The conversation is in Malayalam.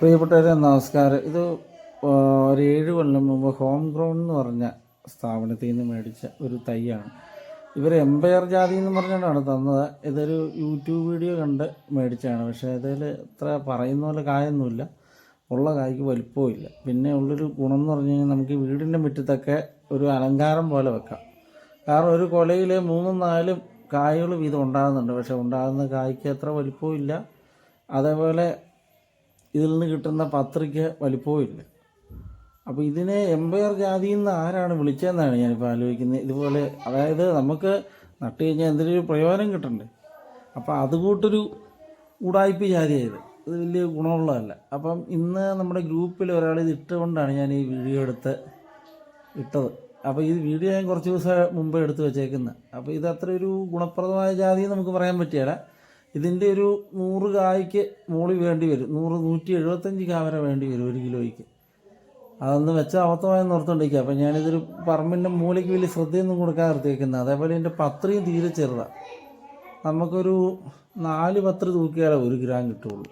പ്രിയപ്പെട്ടവരെ നമസ്കാരം. ഇത് ഒരു ഏഴ് കൊല്ലം മുമ്പ് ഹോം ഗ്രൗൺ എന്ന് പറഞ്ഞ സ്ഥാപനത്തിൽ നിന്ന് മേടിച്ച ഒരു തൈയാണ്. ഇവർ എംപയർ ജാതി എന്ന് പറഞ്ഞിട്ടാണ് തന്നത്. ഇതൊരു യൂട്യൂബ് വീഡിയോ കണ്ട് മേടിച്ചതാണ്. പക്ഷേ ഇതിൽ ഇത്ര പറയുന്ന പോലെ കായൊന്നുമില്ല. ഉള്ള കായ്ക്ക് വലിപ്പവും ഇല്ല പിന്നെ ഉള്ളൊരു ഗുണം എന്ന് പറഞ്ഞു കഴിഞ്ഞാൽ നമുക്ക് വീടിന്റെ മുറ്റത്തൊക്കെ ഒരു അലങ്കാരം പോലെ വെക്കാം. കാരണം ഒരു കൊലയിൽ മൂന്നും നാലും കായകൾ വീതം ഉണ്ടാകുന്നുണ്ട്. പക്ഷെ ഉണ്ടാകുന്ന കായ്ക്ക് അത്ര വലിപ്പവും ഇല്ല അതേപോലെ ഇതിൽ നിന്ന് കിട്ടുന്ന പത്രിക്ക് വലിപ്പവും ഇല്ല അപ്പോൾ ഇതിനെ എംപയർ ജാതി എന്ന് ആരാണ് വിളിച്ചതെന്നാണ് ഞാനിപ്പോൾ ആലോചിക്കുന്നത്. ഇതുപോലെ അതായത് നമുക്ക് നട്ട് കഴിഞ്ഞാൽ എന്തെങ്കിലും പ്രയോജനം കിട്ടണ്ടേ? അപ്പോൾ അതുകൂട്ടൊരു ഉടായ്പ ജാതിയായത്. ഇത് വലിയ ഗുണമുള്ളതല്ല. അപ്പം ഇന്ന് നമ്മുടെ ഗ്രൂപ്പിൽ ഒരാൾ ഇത് ഇട്ടുകൊണ്ടാണ് ഞാൻ ഈ വീഡിയോ എടുത്ത് ഇട്ടത്. അപ്പോൾ ഈ വീഡിയോ ഞാൻ കുറച്ച് ദിവസം മുമ്പ് എടുത്ത് വെച്ചേക്കുന്നത് അപ്പോൾ ഇത് അത്ര ഒരു ഗുണപ്രദമായ ജാതി നമുക്ക് പറയാൻ പറ്റിയല്ല. ഇതിന്റെ ഒരു നൂറ് കായ്ക്ക് മൂളി വേണ്ടി വരും. നൂറ് നൂറ്റി എഴുപത്തഞ്ച് കാ വരെ വേണ്ടി വരും ഒരു കിലോയ്ക്ക്. അതൊന്ന് വെച്ച അബദ്ധമായെന്ന് ഓർത്തുകൊണ്ടിരിക്കുക അപ്പം ഞാനിതൊരു പറമ്പിന്റെ മൂലയ്ക്ക് വലിയ ശ്രദ്ധയൊന്നും കൊടുക്കാതെ നിർത്തിയേക്കുന്നത് അതേപോലെ എന്റെ പത്രയും തീരെ ചെറുതാണ് നമുക്കൊരു നാല് പത്ര തൂക്കിയാലേ ഒരു ഗ്രാം കിട്ടുള്ളൂ.